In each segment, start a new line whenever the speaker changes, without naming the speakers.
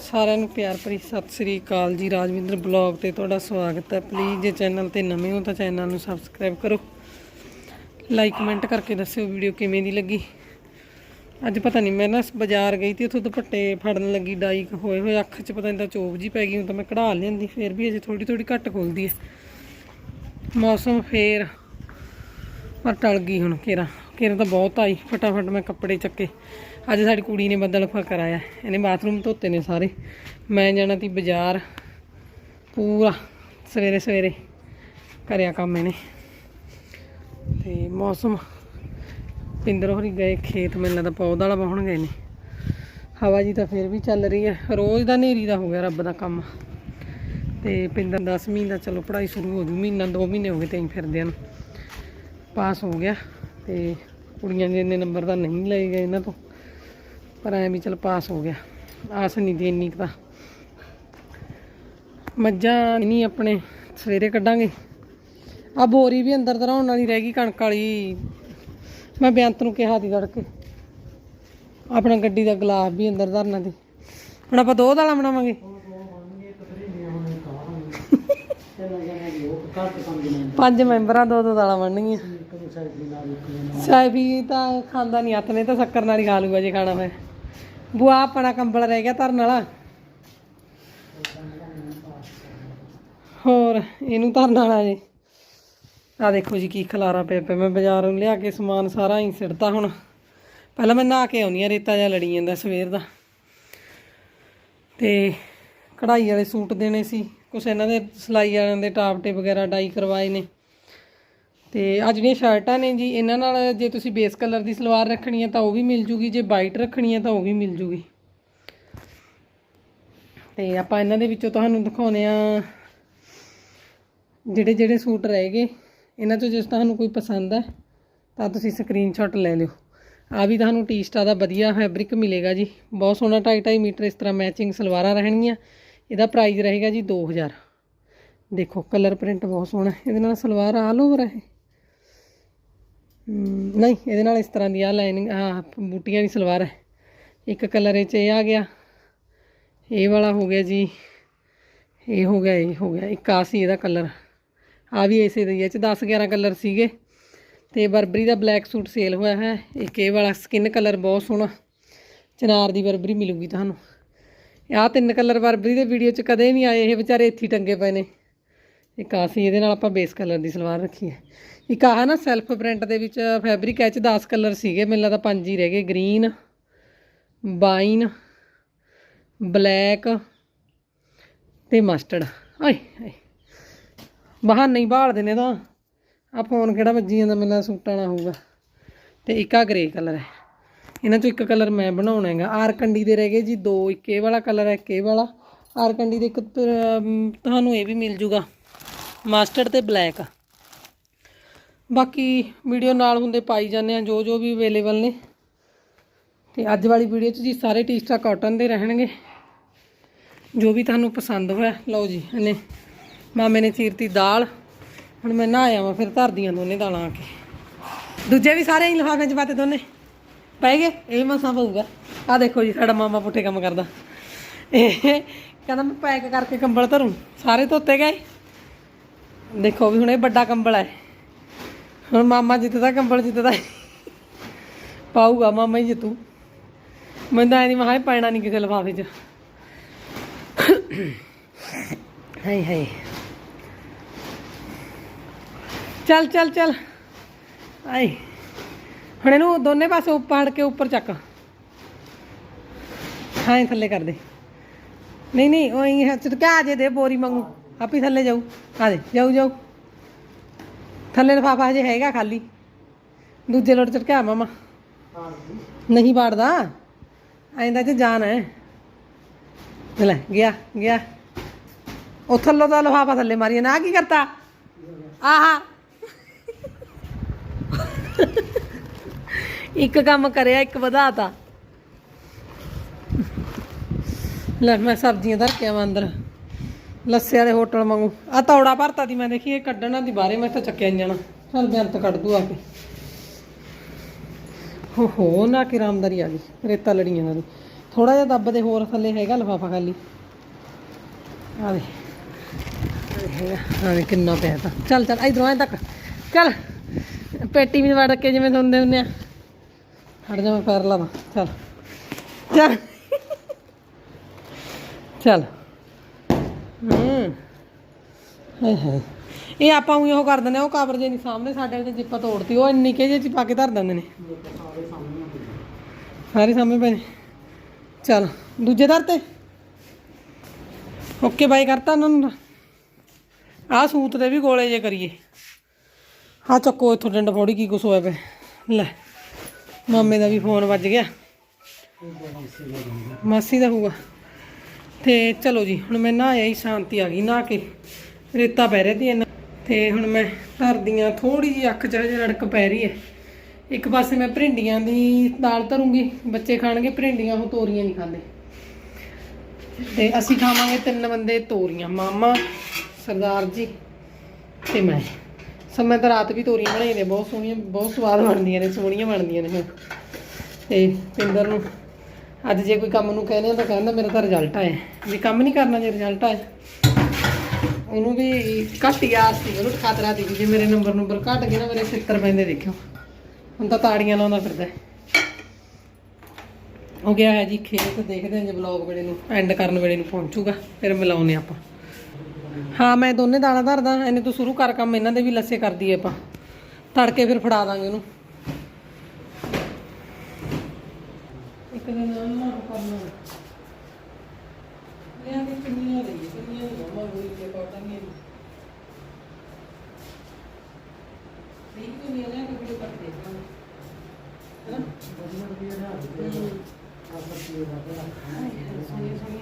ਸਾਰਿਆਂ ਨੂੰ ਪਿਆਰ ਭਰੀ ਸਤਿ ਸ੍ਰੀ ਅਕਾਲ ਜੀ। ਰਾਜਵਿੰਦਰ ਬਲੌਗ ਤੇ ਤੁਹਾਡਾ ਸਵਾਗਤ ਹੈ। ਪਲੀਜ਼ ਜੇ ਚੈਨਲ ਤੇ ਨਵੇਂ ਹੋ ਤਾਂ ਚੈਨਲ ਨੂੰ ਸਬਸਕ੍ਰਾਈਬ ਕਰੋ। ਲਾਈਕ ਕਮੈਂਟ ਕਰਕੇ ਦੱਸਿਓ ਵੀਡੀਓ ਕਿਵੇਂ ਦੀ ਲੱਗੀ। ਅੱਜ ਪਤਾ ਨਹੀਂ ਮੈਂ ਨਾ ਬਾਜ਼ਾਰ ਗਈ ਤੇ ਉੱਥੋਂ ਦੁਪੱਟੇ ਫੜਨ ਲੱਗੀ, ਡਾਈ ਹੋਏ ਹੋਏ, ਅੱਖ 'ਚ ਪਤਾ ਨਹੀਂ ਤਾਂ ਚੋਬ ਜੀ ਪੈ ਗਈ ਹੁਣ ਤਾਂ ਮੈਂ ਕਢਾ ਲਿਆਂਦੀ, ਫੇਰ ਵੀ ਅਜੇ ਥੋੜੀ ਥੋੜੀ ਘੱਟ ਖੁੱਲਦੀ ਹੈ। ਮੌਸਮ ਫੇਰ ਪਰ ਟਲ ਗਈ ਹੁਣ ਕੇਰਾ ਕੇਰਾ ਤਾਂ ਬਹੁਤ ਆਈ, ਫਟਾਫਟ ਮੈਂ ਕੱਪੜੇ ਚੱਕੇ। ਅੱਜ ਸਾਡੀ ਕੁੜੀ ਨੇ ਬੱਦਲ ਫਾ ਕਰਾਇਆ, ਇਹਨੇ ਬਾਥਰੂਮ ਧੋਤੇ ਨੇ ਸਾਰੇ। ਮੈਂ ਜਾਣਾ ਤੀ ਬਾਜ਼ਾਰ, ਪੂਰਾ ਸਵੇਰੇ ਸਵੇਰੇ ਕਰਿਆ ਕੰਮ ਇਹਨੇ। ਤੇ ਮੌਸਮ, ਪਿੰਦਰ ਹੋਰੀ ਗਏ ਖੇਤ, ਮੈਨੂੰ ਲੱਗਦਾ ਪੌਦ ਵਾਲਾ ਵਾਹਣ ਗਏ ਨੇ ਹਵਾ ਜੀ ਤਾਂ ਫਿਰ ਵੀ ਚੱਲ ਰਹੀ ਹੈ, ਰੋਜ਼ ਦਾ ਨੇਰੀ ਦਾ ਹੋ ਗਿਆ ਰੱਬ ਦਾ ਕੰਮ। ਤੇ ਪਿੰਦਰ 10 ਦਾ ਚਲੋ ਪੜ੍ਹਾਈ ਸ਼ੁਰੂ ਹੋ ਜੂ, ਮਹੀਨਾ, ਦੋ ਮਹੀਨੇ ਹੋ ਗਏ ਤੇ ਫਿਰਦਿਆਂ ਨੂੰ ਪਾਸ ਹੋ ਗਿਆ, ਤੇ ਕੁੜੀਆਂ ਦੇ ਇੰਨੇ ਨੰਬਰ ਤਾਂ ਨਹੀਂ ਲਏ ਗਏ ਇਹਨਾਂ ਤੋਂ। ਪਰ ਐਂ ਵੀ ਚਲ ਪਾਸ ਹੋ ਗਿਆ ਆਸ ਨਹੀਂ ਦੀ ਇੰਨੀ ਕੁ ਤਾਂ ਮੱਝਾਂ ਨਹੀਂ ਆਪਣੇ ਸਵੇਰੇ ਕੱਢਾਂਗੇ ਆ ਬੋਰੀ ਵੀ ਅੰਦਰ ਧਰਾਉਣ ਵਾਲੀ ਰਹਿ ਗਈ ਕਣਕ ਵਾਲੀ ਮੈਂ ਬੇਅੰਤ ਨੂੰ ਕਿਹਾ ਸੀ ਤੜਕੇ ਆਪਣਾ ਗੱਡੀ ਦਾ ਗਲਾਸ ਵੀ ਅੰਦਰ ਧਰਨਾ ਦੀ ਹੁਣ ਆਪਾਂ ਦੋ ਦਾਲਾਂ ਬਣਾਵਾਂਗੇ ਪੰਜ ਮੈਂਬਰਾਂ ਦੋ ਦੋ ਦਾਲਾਂ ਬਣਨਗੀਆਂ। ਸਾਈਫੀ ਤਾਂ ਖਾਂਦਾ ਨਹੀਂ ਹੱਥ ਨੇ ਤਾਂ ਸ਼ੱਕਰ ਨਾਲ ਹੀ ਖਾ ਲੂਗਾ ਜੇ ਖਾਣਾ ਮੈਂ ਬੁਆ ਆਪਣਾ ਕੰਬਲ ਰਹਿ ਗਿਆ ਧਰਨ ਵਾਲਾ। ਹੋਰ, ਇਹਨੂੰ ਧਰਨ ਵਾਲਾ ਜੇ। ਆ ਦੇਖੋ ਜੀ ਕੀ ਖਲਾਰਾ ਪਿਆ ਪਿਆ। ਮੈਂ ਬਾਜ਼ਾਰੋਂ ਲਿਆ ਕੇ ਸਮਾਨ ਸਾਰਾ ਹੀ ਸਿੜਤਾ ਹੁਣ। ਪਹਿਲਾਂ ਮੈਂ ਨਹਾ ਕੇ ਆਉਣੀ ਆ ਰੇਤਾ ਜਿਹਾ ਲੜੀ ਜਾਂਦਾ ਸਵੇਰ ਦਾ। ਤੇ ਕਢਾਈ ਵਾਲੇ ਸੂਟ ਦੇਣੇ ਸੀ। ਕੁਛ ਇਹਨਾਂ ਦੇ ਸਿਲਾਈ ਵਾਲਿਆਂ ਦੇ ਟਾਪਟੇ ਵਗੈਰਾ ਡਾਈ ਕਰਵਾਏ ਨੇ। ਤੇ ਆ ਜਿਹੜੀਆਂ ਸ਼ਰਟਾਂ ਨੇ ਜੀ, ਇਹਨਾਂ ਨਾਲ ਜੇ ਤੁਸੀਂ ਬੇਸ ਕਲਰ ਦੀ ਸਲਵਾਰ ਰੱਖਣੀ ਹੈ ਤਾਂ ਉਹ ਵੀ ਮਿਲ ਜੂਗੀ, ਜੇ ਵਾਈਟ ਰੱਖਣੀ ਹੈ ਤਾਂ ਉਹ ਵੀ ਮਿਲ ਜੂਗੀ। ਤੇ ਆਪਾਂ ਇਹਨਾਂ ਦੇ ਵਿੱਚੋਂ ਤੁਹਾਨੂੰ ਦਿਖਾਉਨੇ ਆ ਜਿਹੜੇ ਜਿਹੜੇ ਸੂਟ ਰਹਿ ਗਏ। ਇਹਨਾਂ ਚੋਂ ਜੇ ਤੁਹਾਨੂੰ ਕੋਈ ਪਸੰਦ ਹੈ ਤਾਂ ਤੁਸੀਂ ਸਕਰੀਨਸ਼ਾਟ ਲੈ ਲਿਓ। ਆ ਵੀ ਤੁਹਾਨੂੰ ਟੀ-ਸਟਾ ਦਾ ਵਧੀਆ ਫੈਬਰਿਕ ਮਿਲੇਗਾ ਜੀ। ਬਹੁਤ ਸੋਹਣਾ 2.5 ਮੀਟਰ ਇਸ ਤਰ੍ਹਾਂ ਮੈਚਿੰਗ ਸਲਵਾਰਾਂ ਰਹਿਣਗੀਆਂ। ਇਹਦਾ ਪ੍ਰਾਈਸ ਰਹੇਗਾ ਜੀ 2000 ਦੇਖੋ ਕਲਰ ਪ੍ਰਿੰਟ ਬਹੁਤ ਸੋਹਣਾ ਇਹਦੇ ਨਾਲ ਸਲਵਾਰ ਆਲ ਓਵਰ ਹੈ ਨਹੀਂ, ਇਹਦੇ ਨਾਲ ਇਸ ਤਰ੍ਹਾਂ ਦੀ ਆ ਲਾਈਨਿੰਗ ਆ ਬੂਟੀਆਂ ਦੀ ਸਲਵਾਰ ਹੈ। ਇੱਕ ਕਲਰ ਇਹ ਚ ਇਹ ਆ ਗਿਆ। ਇਹ ਵਾਲਾ ਹੋ ਗਿਆ ਜੀ। ਇਹ ਹੋ ਗਿਆ, ਇਹ ਹੋ ਗਿਆ। ਇੱਕ ਆ ਸੀ ਇਹਦਾ ਕਲਰ ਆ ਵੀ ਇਸੇ ਦਾ ਇਹ ਚ 10 11 ਕਲਰ ਸੀਗੇ। ਤੇ ਬਰਬਰੀ ਦਾ ਬਲੈਕ ਸੂਟ ਸੇਲ ਹੋਇਆ ਹੈ। ਇੱਕ ਇਹ ਵਾਲਾ ਸਕਿਨ ਕਲਰ ਬਹੁਤ ਸੋਹਣਾ। ਚਨਾਰ ਦੀ ਬਰਬਰੀ ਮਿਲੂਗੀ ਤੁਹਾਨੂੰ। ਆਹ ਤਿੰਨ ਕਲਰ ਬਰਬਰੀ ਦੇ ਵੀਡੀਓ 'ਚ ਕਦੇ ਨਹੀਂ ਆਏ, ਇਹ ਵਿਚਾਰੇ ਇੱਥੇ ਟੰਗੇ ਪਏ ਨੇ। ਇੱਕ ਆਹ ਸੀ, ਇਹਦੇ ਨਾਲ ਆਪਾਂ ਬੇਸ ਕਲਰ ਦੀ ਸਲਵਾਰ ਰੱਖੀ ਹੈ। ਇੱਕ ਆਹ ਨਾ ਸੈਲਫ ਪ੍ਰਿੰਟ ਦੇ ਵਿੱਚ ਫੈਬਰਿਕ ਐਚ 10 ਕਲਰ ਸੀਗੇ, ਮੈਨੂੰ ਲੱਗਦਾ ਪੰਜ ਹੀ ਰਹਿ ਗਏ। ਗ੍ਰੀਨ ਬਾਈਨ ਬਲੈਕ ਤੇ ਮਸਟਰਡ ਆਏ ਹਾਏ ਬਾਹਰ ਨਹੀਂ ਭਾਲਦੇ ਨੇ ਤਾਂ। ਆ ਫੋਨ ਕਿਹੜਾ ਵੱਜੀ ਜਾਂਦਾ, ਮੈਨੂੰ ਲੱਗਦਾ ਸੂਟਾਂ ਵਾਲਾ ਹੋਊਗਾ। ਤੇ ਇੱਕ ਆ ਗ੍ਰੇ ਕਲਰ ਹੈ। ਇਹਨਾਂ ਚੋਂ ਇੱਕ ਕਲਰ ਮੈਂ ਬਣਾਉਣਾ ਹੈਗਾ। ਆਰ ਕੰਡੀ ਦੇ ਰਹਿ ਗਏ ਜੀ, ਦੋ, ਇੱਕ ਇਹ ਵਾਲਾ ਕਲਰ ਹੈ, ਇੱਕ ਇਹ ਵਾਲਾ। ਆਰ ਕੰਡੀ ਦੇ ਇੱਕ ਤੁਹਾਨੂੰ ਇਹ ਵੀ ਮਿਲ ਜੂਗਾ। ਮਾਸਟਰਡ ਤੇ ਬਲੈਕ ਬਾਕੀ ਵੀਡੀਓ ਨਾਲ ਹੁੰਦੇ ਪਾਈ ਜਾਂਦੇ ਆ ਜੋ ਜੋ ਵੀ ਅਵੇਲੇਬਲ ਨੇ। ਤੇ ਅੱਜ ਵਾਲੀ ਵੀਡੀਓ 'ਚ ਜੀ ਸਾਰੇ ਟੀ-ਸਟਾ ਕਾਟਨ ਦੇ ਰਹਿਣਗੇ। ਜੋ ਵੀ ਤੁਹਾਨੂੰ ਪਸੰਦ ਹੋਇਆ, ਲਓ ਜੀ, ਇਹਨੇ ਮਾਮੇ ਨੇ ਚੀਰਤੀ ਦਾਲ। ਹੁਣ ਮੈਂ ਨਹਾਇਆ ਵਾਂ, ਫਿਰ ਧਰਦੀਆਂ ਦੋਨੇ ਦਾਲਾਂ ਆ ਕੇ। ਦੂਜੇ ਵੀ ਸਾਰੇ ਹੀ ਲਿਫਾਫੇ 'ਚ ਪਾਤੇ ਦੋਨੇ। ਪੈ ਗਏ, ਇਹ ਮਸਾਂ ਪਊਗਾ। ਆ ਦੇਖੋ ਜੀ, ਸਾਡਾ ਮਾਮਾ ਪੁੱਠੇ ਕੰਮ ਕਰਦਾ। ਇਹ ਕਹਿੰਦਾ ਮੈਂ ਪੈਕ ਕਰਕੇ ਕੰਬਲ ਧਰੂ, ਸਾਰੇ ਧੋਤੇ ਗਏ? ਦੇਖੋ ਵੀ ਹੁਣ ਇਹ ਵੱਡਾ ਕੰਬਲ ਹੈ। ਹੁਣ ਮਾਮਾ ਜਿੱਤਦਾ, ਕੰਬਲ ਜਿੱਤਦਾ। ਪਾਊਗਾ ਮਾਮਾ ਹੀ ਜਿੱਤੂ। ਮੈਂ ਤਾਂ ਨਹੀਂ ਮਹਾਂ ਪੈਣਾ ਨਹੀਂ ਕਿਸੇ ਲਫ਼ਾਫ਼ੇ 'ਚ। ਹਾਏ ਹਾਏ। ਚੱਲ ਚੱਲ ਚੱਲ। ਆਏ। ਹੁਣ ਇਹਨੂੰ ਦੋਨੇ ਪਾਸੇ ਉੱਪਰ ਕੇ ਉੱਪਰ ਚੱਕ। ਹਾਂ, ਇਹ ਥੱਲੇ ਕਰ ਦੇ। ਨਹੀਂ ਨਹੀਂ, ਉਹ ਇਹ ਚਟਕਾ ਜੇ ਦੇ ਬੋਰੀ ਮੰਗੂ ਆਪੀ ਥੱਲੇ ਜਾਊ। ਆ ਦੇ, ਜਾਊ ਜਾਊ। ਥੱਲੇ ਲਫਾਫਾ ਹਜੇ ਹੈਗਾ ਖਾਲੀ। ਦੂਜੇ ਲੋਟ ਚਟਕਾ ਮਾਮਾ। ਨਹੀਂ ਬਾੜਦਾ ਐਂਦਾ ਚ ਜਾਨ ਹੈ। ਲੈ, ਗਿਆ ਗਿਆ। ਉਹ ਥੱਲੋਂ ਦਾ ਲਫਾਫਾ ਥੱਲੇ ਮਾਰੀ ਨਾ ਕੀ ਕਰਤਾ? ਆਹਾ। ਇੱਕ ਕੰਮ ਕਰਿਆ, ਇੱਕ ਵਧਾਤਾ। ਲੈ ਮੈਂ ਸਬਜ਼ੀਆਂ ਧਰ ਕੇ ਆਵਾਂ ਅੰਦਰ। ਲੱਸੇ ਵਾਲੇ ਹੋਟਲ ਵਾਂਗੂ। ਆ ਤੌੜਾ ਭਰਤਾ ਦੀ ਮੈਂ ਦੇਖੀ, ਇਹ ਕੱਢਣਾ ਦੀ ਬਾਹਰੇ, ਮੈਂ ਤਾਂ ਚੱਕਿਆ ਨੀ ਜਾਣਾ। ਚੱਲ ਬੇਅੰਤ ਕੱਢ ਦੂ ਆ ਕੇ। ਹੋ ਹੋ, ਨਾ ਕਿ ਰਾਮਦਾਰੀ ਆ ਗਈ, ਰੇਤਾ ਲੜੀਆਂ ਨਾਲ। ਥੋੜਾ ਜਿਹਾ ਦੱਬ ਦੇ ਹੋਰ ਥੱਲੇ ਹੈਗਾ ਲਫਾਫਾ ਖਾਲੀ। ਆ ਦੇ ਹਾਂ ਵੀ, ਕਿੰਨਾ ਪਿਆ ਤਾਂ। ਚੱਲ ਚੱਲ, ਇਧਰੋਂ ਐ ਤੱਕ। ਚੱਲ, ਪੇਟੀ ਵੀ ਵੜ ਕੇ ਜਿਵੇਂ ਸੁਣਦੇ ਹੁੰਦੇ ਆ। ਹਟ ਜਾ, ਮੈਂ ਕਰ ਲਵਾਂ। ਚੱਲ। ਚੱਲ। ਚੱਲ। ਹੂੰ। ਹਾਏ ਹਾਏ। ਇਹ ਆਪਾਂ ਉਹ ਕਰ ਦਿੰਦੇ ਆ, ਉਹ ਕਵਰ ਜੇ ਨਹੀਂ ਸਾਹਮਣੇ ਸਾਡੇ ਉਹਦੇ ਜਿੱਪਾ ਤੋੜਤੀ, ਉਹ ਇੰਨੀ ਕੇ ਜੇ ਚ ਪਾ ਕੇ ਧਰ ਦਿੰਦੇ ਨੇ। ਸਾਰੇ ਸਾਹਮਣੇ ਪਏ ਨੇ। ਚੱਲ, ਦੂਜੇ ਦਰ ਤੇ। ਓਕੇ, ਬਾਈ ਕਰਤਾ ਉਹਨਾਂ ਨੂੰ ਆਹ ਸੂਤ ਦੇ ਵੀ ਗੋਲੇ ਜੇ ਕਰੀਏ। ਹਾਂ ਚੱਕੋ ਇੱਥੋਂ ਡੰਡ ਫੋੜੀ, ਕੀ ਕੁਛ ਹੋਇਆ ਪਿਆ। ਲੈ। ਮਾਮੇ ਦਾ ਵੀ ਫੋਨ ਵੱਜ ਗਿਆ। ਮਾਸੀ ਦਾ ਹੋਊਗਾ। ਤੇ ਚਲੋ ਜੀ, ਹੁਣ ਮੈਂ ਨਹਾਇਆ ਹੀ, ਸ਼ਾਂਤੀ ਆ ਗਈ, ਨਹਾ ਕੇ ਰੇਤਾ ਪੈ ਰਿਹਾ ਸੀ ਤੇ ਹੁਣ ਮੈਂ ਧਰਦੀ ਆ ਥੋੜੀ ਜੀ ਅੱਖ ਚ ਹਜੇ ਰੜਕ ਪੈ ਰਹੀ ਹੈ। ਇੱਕ ਪਾਸੇ ਮੈਂ ਭਿੰਡੀਆਂ ਦੀ ਦਾਲ ਧਰੂੰਗੀ, ਬੱਚੇ ਖਾਣਗੇ, ਭਿੰਡੀਆਂ ਉਹ ਤੋਰੀਆਂ ਨਹੀਂ ਖਾਂਦੇ। ਤੇ ਅਸੀਂ ਖਾਵਾਂਗੇ ਤਿੰਨ ਬੰਦੇ ਤੋਰੀਆਂ, ਮਾਮਾ, ਸਰਦਾਰ ਜੀ ਤੇ ਮੈਂ। ਸਮੇਂ ਤਾਂ ਰਾਤ ਵੀ ਤੋਰੀਆਂ ਬਣਾਈ ਨੇ, ਬਹੁਤ ਸੋਹਣੀਆਂ, ਬਹੁਤ ਸਵਾਦ ਬਣਦੀਆਂ ਨੇ, ਸੋਹਣੀਆਂ ਬਣਦੀਆਂ ਨੇ ਹੁਣ ਤੇ ਪਿੰਦਰ ਨੂੰ, ਅੱਜ ਜੇ ਕੋਈ ਕੰਮ ਨੂੰ ਕਹਿੰਦੇ ਤਾਂ ਕਹਿੰਦਾ ਮੇਰਾ ਤਾਂ ਰਿਜ਼ਲਟ ਆਇਆ। ਵੀ ਕੰਮ ਨਹੀਂ ਕਰਨਾ, ਜੇ ਰਿਜ਼ਲਟ ਆਇਆ। ਉਹਨੂੰ ਵੀ ਘੱਟ ਗਿਆ ਸੀ, ਉਹਨੂੰ ਖਤਰਾ ਦੀ ਜੇ ਮੇਰੇ ਨੰਬਰ ਨੰਬਰ ਘਟ ਗਏ ਨਾ, ਮੇਰੇ 70 ਪੈਂਦੇ ਦੇਖਿਓ। ਹੁਣ ਤਾਂ ਤਾੜੀਆਂ ਲਾਉਂਦਾ ਫਿਰਦਾ। ਹੈ। ਹੋ ਗਿਆ ਹੈ ਜੀ ਖੇਤ, ਦੇਖਦੇ ਹਾਂ ਜੇ ਵਲੌਗ ਵੇਲੇ ਨੂੰ ਐਂਡ ਕਰਨ ਵੇਲੇ ਨੂੰ ਪਹੁੰਚੂਗਾ, ਫਿਰ ਮਿਲਾਉਂਦੇ ਹਾਂ ਆਪਾਂ। ਹਾਂ ਮੈਂ ਦੋਨੇ ਦਾਣਾ ਧਰਦਾ ਇਹਨੇ ਤੂੰ ਸ਼ੁਰੂ ਕਰ ਕੰਮ ਇਹਨਾਂ ਦੇ ਵੀ ਲੱਸੇ ਕਰ ਦਈਏ ਆਪਾਂ। ਤੜਕੇ ਫਿਰ ਫੜਾ ਦਾਂਗੇ ਉਹਨੂੰ। ਇੱਕ ਦਿਨ ਉਹਨਾਂ ਨੂੰ ਕਰਨਾ। ਲਿਆ ਕੇ ਕਿੰਨੀਆਂ ਲਈਏ ਕਿੰਨੀਆਂ ਨਹੀਂ ਮਮਾ ਗੋਲੀ ਕੇ ਕਾਟਨ ਨਹੀਂ। ਤੋਂ ਨਹੀਂ ਲਿਆ ਕਿ ਵੀਡੀਓ ਕੱਟ ਦੇ ਹਾਂ ਸੋਹਣੀ ਸੋਹਣੀ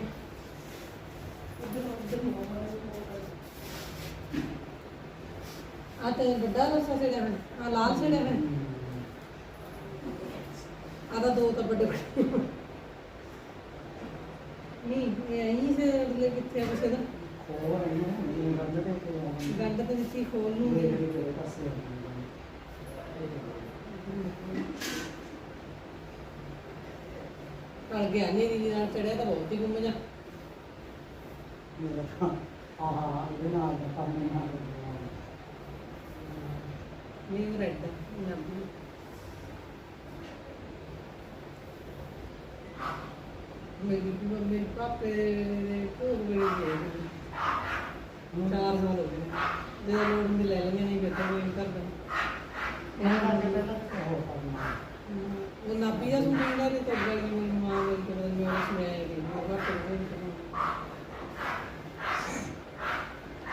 ਆ ਤੇ ਵੱਡਾ ਰਸਾ ਛੜਿਆ ਹੈ ਆ ਲਾਲ ਛੜਿਆ ਹੈ ਆ ਤਾਂ ਦੋ ਤਾਂ ਵੱਡੇ ਵੱਡੇ। ਨਹੀਂ, ਇਹ ਅਹੀਂ ਸੇ ਅਗਲੇ ਕਿੱਥੇ ਆ ਕਿਸੇ ਦਾ? ਗੰਦ ਤੇ ਦਿੱਤੀ, ਖੋਲ ਲੂੰਗੀ ਕਲ ਗਿਆ ਨਹੀਂ ਦੀ ਨਾਲ, ਚੜਿਆ ਤਾਂ ਬਹੁਤ ਹੀ ਗੁੰਮ ਜਾ। ਇਹ ਰੈੱਡ ਮੇਰੀ ਮੇਰੇ ਪਾਪੇ ਦੇ ਕੋਲ ਗਏ ਚਾਰ ਸਾਲ ਹੋ ਗਏ ਜੇ ਲੋੜ ਹੁੰਦੀ ਲੈ ਲੈਂਦੇ ਨਹੀਂ ਫਿਰ ਕੋਈ ਕਰਦਾ ਉਹ ਨਾਪੀ ਦਾ ਸੁਣਦਾ ਤੇ ਤੋੜਾ ਕਿ ਮੇਰੀ ਮਾਂ ਮੇਰੀ ਕੋਲ ਮੈਂ ਉਸ ਮੈਂ ਆਇਆ ਕਿ ਉਹ ਘੱਟ ਹੋ ਗਈ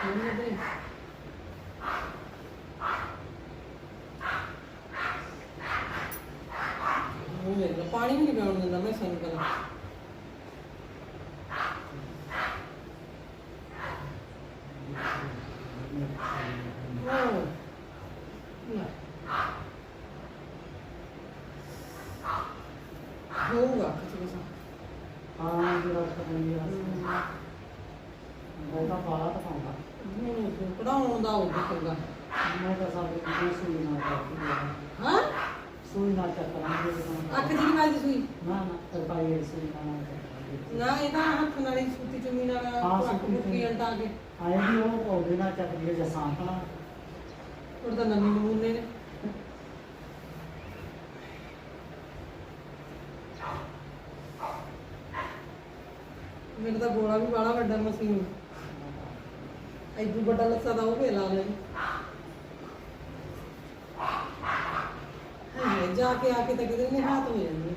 ਹੁਣ ਦੇ ਉਹ ਮੇਰੇ ਕੋਲ ਪਾਣੀ ਵੀ ਨਹੀਂ ਪਿਆਉਣ ਦਿੰਦਾ ਮੈਂ ਸਾਨੂੰ ਕਰਾਂ ਉਹ ਲੈ ਹੋਊਗਾ ਕੁਝ ਕੁਝ ਹੁਣ ਪੜਾਉਣ ਦਾ ਉਹ ਚੰਗਾ। ਹਾਂ? ਅੱਖ ਦੀ ਨੀ ਵੱਜਦੀ ਸੂਈ ਨਾ ਇਹ ਤਾਂ ਹੱਥ ਨਾਲ ਹੀ ਸੂਤੀ ਚੁੰਨੀ ਨਾਲ ਅੱਖ ਮੁੱਕੀ। ਅਲਟਾ ਕੇ
ਆਏ ਵੀ ਉਹ ਪੌਦੇ ਨਾਲ ਚੱਕਦੀ ਹੈ ਜਸਾਂ ਹਨਾ
ਉਹ ਤਾਂ ਨਵੀਂ ਨਮੂਨੇ ਨੇ। ਮੇਰਾ ਤਾਂ ਗੋਲਾ ਵੀ ਬਾਲਾ ਵੱਡਾ ਮਸ਼ੀਨ। ਐਦੂ ਵੱਡਾ ਲੱਸਾ ਦਾ ਉਹ ਵੀ ਲਾ ਲੈ ਜਾ ਕੇ ਆ ਕੇ ਤਾਂ ਕਿਤੇ ਨਹੀਂ ਹੱਥ ਹੋ ਜਾਂਦੀ